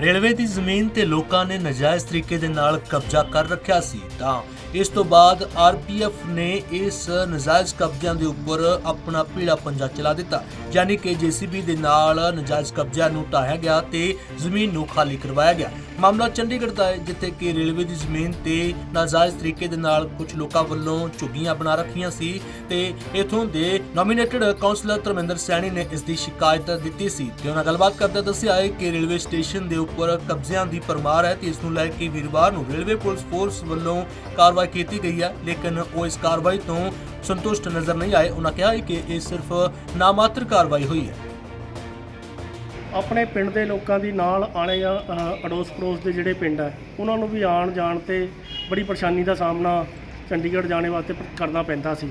Railway ਦੀ ਜ਼ਮੀਨ ਤੇ ਲੋਕਾਂ ਨੇ ਨਜਾਇਜ਼ ਤਰੀਕੇ ਦੇ ਨਾਲ ਕਬਜ਼ਾ ਕਰ ਰੱਖਿਆ ਸੀ, ਤਾਂ ਇਸ ਤੋਂ ਬਾਅਦ ਆਰਪੀਐਫ ਨੇ ਇਸ ਨਜਾਇਜ਼ ਕਬਜ਼ਿਆਂ ਦੇ ਉੱਪਰ ਆਪਣਾ ਪੀੜਾ ਪੰਜਾ ਚਲਾ ਦਿੱਤਾ। ਯਾਨੀ ਕਿ ਜੀਸੀਬੀ ਦੇ ਨਾਲ ਨਜਾਇਜ਼ ਕਬਜ਼ਿਆਂ ਨੂੰ ਢਾਹਿਆ ਗਿਆ ਤੇ ਜ਼ਮੀਨ ਨੂੰ ਖਾਲੀ ਕਰਵਾਇਆ ਗਿਆ। ਮਾਮਲਾ ਚੰਡੀਗੜ੍ਹ ਦਾ ਹੈ, ਜਿੱਥੇ ਕਿ ਰੇਲਵੇ ਦੀ ਜ਼ਮੀਨ ਤੇ ਨਾਜਾਇਜ਼ ਤਰੀਕੇ ਦੇ ਨਾਲ ਕੁਝ ਲੋਕਾਂ ਵੱਲੋਂ ਝੁੱਗੀਆਂ ਬਣਾ ਰੱਖੀਆਂ ਸੀ ਤੇ ਇਥੋਂ ਦੇ ਨੋਮੀਨੇਟਡ ਕਾਉਂਸਲਰ ਧਰਮਿੰਦਰ ਸੈਣੀ ਨੇ ਇਸ ਦੀ ਸ਼ਿਕਾਇਤ ਦਿੱਤੀ ਸੀ। ਤੇ ਉਹਨਾਂ ਗੱਲਬਾਤ ਕਰਦਿਆਂ ਦੱਸਿਆ ਹੈ ਕਿ ਰੇਲਵੇ ਸਟੇਸ਼ਨ ਦੇ ਉੱਪਰ ਕਬਜ਼ਿਆਂ ਦੀ ਪਰਮਾਰ ਹੈ ਤੇ ਇਸ ਨੂੰ ਲੈ ਕੇ ਵੀਰਵਾਰ ਨੂੰ ਰੇਲਵੇ ਪੁਲਿਸ ਫੋਰਸ ਵੱਲੋਂ ਕਾਰਵਾਈ ਕੀਤੀ ਗਈ ਹੈ, ਲੇਕਿਨ ਉਹ ਇਸ ਕਾਰਵਾਈ ਤੋਂ ਸੰਤੁਸ਼ਟ ਨਜ਼ਰ ਨਹੀਂ ਆਏ। ਉਹਨਾਂ ਕਿਹਾ ਕਿ ਇਹ ਸਿਰਫ ਨਾਮਾਤਰ ਕਾਰਵਾਈ ਹੋਈ ਹੈ। ਆਪਣੇ ਪਿੰਡ ਦੇ ਲੋਕਾਂ ਦੀ ਨਾਲ ਆਲੇ ਅੜੋਸ ਪੜੋਸ ਦੇ ਜਿਹੜੇ ਪਿੰਡ ਆ ਉਹਨਾਂ ਨੂੰ ਵੀ ਆਣ ਜਾਣ ਤੇ ਬੜੀ ਪਰੇਸ਼ਾਨੀ ਦਾ ਸਾਹਮਣਾ ਚੰਡੀਗੜ੍ਹ ਜਾਣੇ ਵਾਸਤੇ ਪ- ਕਰਨਾ ਪੈਂਦਾ ਸੀ।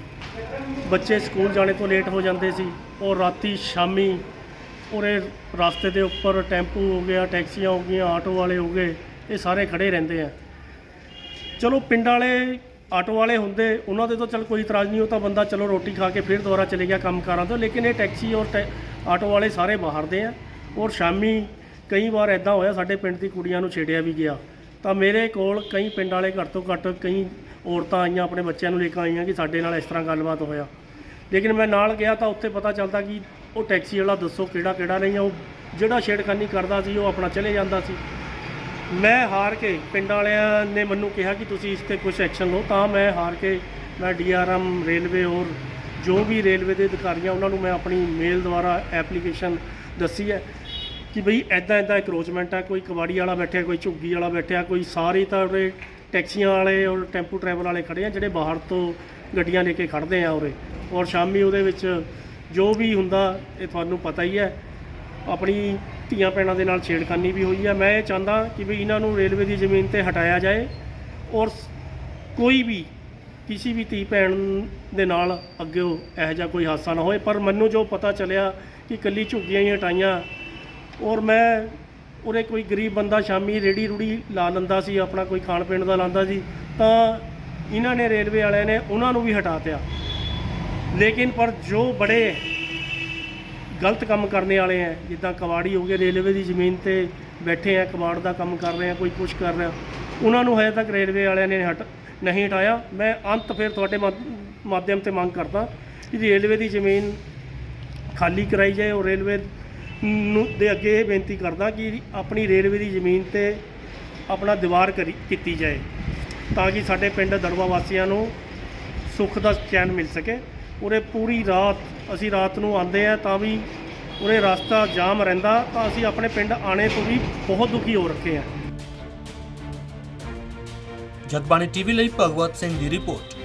ਬੱਚੇ ਸਕੂਲ ਜਾਣੇ ਤੋਂ ਲੇਟ ਹੋ ਜਾਂਦੇ ਸੀ। ਔਰ ਰਾਤੀ ਸ਼ਾਮੀ ਉਰੇ ਰਸਤੇ ਦੇ ਉੱਪਰ ਟੈਂਪੂ ਹੋ ਗਿਆ, ਟੈਕਸੀਆਂ ਹੋ ਗਈਆਂ, ਆਟੋ ਵਾਲੇ ਹੋ ਗਏ, ਇਹ ਸਾਰੇ ਖੜੇ ਰਹਿੰਦੇ ਆ। ਚਲੋ ਪਿੰਡ ਵਾਲੇ ਆਟੋ ਵਾਲੇ ਹੁੰਦੇ, ਉਹਨਾਂ ਦੇ ਤਾਂ ਚਲ ਕੋਈ ਇਤਰਾਜ਼ ਨਹੀਂ, ਉਹ ਤਾਂ ਬੰਦਾ ਚਲੋ ਰੋਟੀ ਖਾ ਕੇ ਫਿਰ ਦੁਬਾਰਾ ਚਲੇ ਗਿਆ ਕੰਮ ਕਾਰਾਂ ਤੋਂ, ਲੇਕਿਨ ਇਹ ਟੈਕਸੀ ਔਰ ਟੈ- ਆਟੋ ਵਾਲੇ ਸਾਰੇ ਬਾਹਰ ਦੇ ਆ। ਔਰ ਸ਼ਾਮੀ ਕਈ ਵਾਰ ਐਦਾਂ ਹੋਇਆ, ਸਾਡੇ ਪਿੰਡ ਦੀ ਕੁੜੀਆਂ ਨੂੰ ਛੇੜਿਆ ਵੀ ਗਿਆ। ਤਾਂ ਮੇਰੇ ਕੋਲ ਕਈ ਪਿੰਡ ਵਾਲੇ ਘੱਟ ਤੋਂ ਘੱਟ ਕਈ ਔਰਤਾਂ ਆਈਆਂ, ਆਪਣੇ ਬੱਚਿਆਂ ਨੂੰ ਲੈ ਕੇ ਆਈਆਂ ਕਿ ਸਾਡੇ ਨਾਲ ਇਸ ਤਰ੍ਹਾਂ ਗੱਲਬਾਤ ਹੋਇਆ। ਲੇਕਿਨ ਮੈਂ ਨਾਲ ਗਿਆ ਤਾਂ ਉੱਥੇ ਪਤਾ ਚੱਲਦਾ ਕਿ ਉਹ ਟੈਕਸੀ ਵਾਲਾ ਦੱਸੋ ਕਿਹੜਾ ਕਿਹੜਾ ਨਹੀਂ ਆ, ਉਹ ਜਿਹੜਾ ਛੇੜਖਾਨੀ ਕਰਦਾ ਸੀ ਉਹ ਆਪਣਾ ਚਲੇ ਜਾਂਦਾ ਸੀ। ਮੈਂ ਹਾਰ ਕੇ ਪਿੰਡ ਵਾਲਿਆਂ ਨੇ ਮੈਨੂੰ ਕਿਹਾ ਕਿ ਤੁਸੀਂ ਇਸ ਤੇ ਕੁਝ ਐਕਸ਼ਨ ਲਓ, ਤਾਂ ਮੈਂ ਹਾਰ ਕੇ ਮੈਂ ਡੀਆਰਐਮ ਰੇਲਵੇ ਔਰ ਜੋ ਵੀ ਰੇਲਵੇ ਦੇ ਅਧਿਕਾਰੀਆਂ ਉਹਨਾਂ ਨੂੰ ਮੈਂ ਆਪਣੀ ਮੇਲ ਦੁਆਰਾ ਐਪਲੀਕੇਸ਼ਨ ਦੱਸੀ ਹੈ ਕਿ ਬਈ ਐਦਾਂ ਐਦਾਂ ਇਕਰੋਚਮੈਂਟ ਹੈ ਕੋਈ ਕਬਾੜੀ ਵਾਲਾ ਬੈਠਿਆ, ਕੋਈ ਝੁੱਗੀ ਵਾਲਾ ਬੈਠਿਆ, ਕੋਈ ਸਾਰੇ ਤਾਂ ਉਰੇ ਟੈਕਸੀਆਂ ਵਾਲੇ ਔਰ ਟੈਂਪੂ ਟਰੈਵਲ ਵਾਲੇ ਖੜੇ ਆ, ਜਿਹੜੇ ਬਾਹਰ ਤੋਂ ਗੱਡੀਆਂ ਲੈ ਕੇ ਖੜਦੇ ਆ ਉਰੇ ਔਰ ਸ਼ਾਮੀ ਉਹਦੇ ਵਿੱਚ ਜੋ ਵੀ ਹੁੰਦਾ ਇਹ ਤੁਹਾਨੂੰ ਪਤਾ ਹੀ ਹੈ। ਆਪਣੀ ਧੀਆਂ ਭੈਣਾਂ ਦੇ ਨਾਲ ਛੇੜਖਾਨੀ ਵੀ ਹੋਈ ਹੈ। ਮੈਂ ਇਹ ਚਾਹੁੰਦਾ ਕਿ ਵੀ ਇਹਨਾਂ ਨੂੰ ਰੇਲਵੇ ਦੀ ਜ਼ਮੀਨ ਤੇ ਹਟਾਇਆ ਜਾਏ ਔਰ ਕੋਈ ਵੀ ਕਿਸੇ ਵੀ ਧੀ ਭੈਣ ਦੇ ਨਾਲ ਅੱਗੇ ਇਹੋ ਜਿਹਾ ਕੋਈ ਹਾਦਸਾ ਨਾ ਹੋਏ। ਪਰ ਮੈਨੂੰ ਜੋ ਪਤਾ ਚੱਲਿਆ ਕਿ ਕੱਲੀ ਝੁੱਗੀਆਂ ਹੀ ਹਟਾਈਆਂ ਔਰ ਮੈਂ ਉਰੇ ਕੋਈ ਗਰੀਬ ਬੰਦਾ ਸ਼ਾਮੀ ਰੇੜੀ ਰੂੜੀ ਲਾ ਲੈਂਦਾ ਸੀ, ਆਪਣਾ ਕੋਈ ਖਾਣ ਪੀਣ ਦਾ ਲਾਂਦਾ ਸੀ, ਤਾਂ ਇਹਨਾਂ ਨੇ ਰੇਲਵੇ ਵਾਲਿਆਂ ਨੇ ਉਹਨਾਂ ਨੂੰ ਵੀ ਹਟਾ ਤਿਆ ਲੇਕਿਨ ਪਰ ਜੋ ਬੜੇ ਗਲਤ ਕੰਮ ਕਰਨੇ ਵਾਲੇ ਆ ਜਿੱਦਾਂ ਕਬਾੜੀ ਹੋ ਗਏ ਰੇਲਵੇ ਦੀ ਜ਼ਮੀਨ ਤੇ ਬੈਠੇ ਆ ਕਬਾੜ ਦਾ ਕੰਮ ਕਰ ਰਹੇ ਆ ਕੋਈ ਕੁਝ ਕਰ ਰਿਹਾ, ਉਹਨਾਂ ਨੂੰ ਹਜੇ ਤੱਕ ਰੇਲਵੇ ਵਾਲਿਆਂ ਨੇ ਹਟ, ਨਹੀਂ ਹਟਾਇਆ। ਮੈਂ ਅੰਤ ਫਿਰ ਤੁਹਾਡੇ ਮਾ- ਮਾਧਿਅਮ ਤੇ ਮੰਗ ਕਰਦਾ ਕਿ ਰੇਲਵੇ ਦੀ ਜ਼ਮੀਨ ਖਾਲੀ ਕਰਾਈ ਜਾਏ ਔਰ ਰੇਲਵੇ ਨੂੰ ਦੇ ਅੱਗੇ ਇਹ ਬੇਨਤੀ ਕਰਦਾ ਕਿ ਆਪਣੀ ਰੇਲਵੇ ਦੀ ਜ਼ਮੀਨ ਤੇ ਆਪਣਾ ਦੀਵਾਰ ਕਰੀ, ਕੀਤੀ ਜਾਏ। ਤਾਂ ਕਿ ਸਾਡੇ ਪਿੰਡ ਦੜਵਾ ਵਾਸੀਆਂ ਨੂੰ ਸੁੱਖ ਦਾ ਚੈਨ ਮਿਲ ਸਕੇ। ਉਰੇ ਪੂਰੀ ਰਾਤ ਅਸੀਂ ਰਾਤ ਨੂੰ ਆਉਂਦੇ ਆ ਤਾਂ ਵੀ ਉਰੇ ਰਸਤਾ ਜਾਮ ਰਹਿੰਦਾ ਤਾਂ ਅਸੀਂ ਆਪਣੇ ਪਿੰਡ ਆਣੇ ਤੋਂ ਵੀ ਬਹੁਤ ਦੁਖੀ ਹੋ ਰੱਖੇ ਆ ਜਗਬਾਣੀ ਟੀਵੀ ਲਈ ਭਗਵਤ ਸਿੰਘ ਦੀ ਰਿਪੋਰਟ।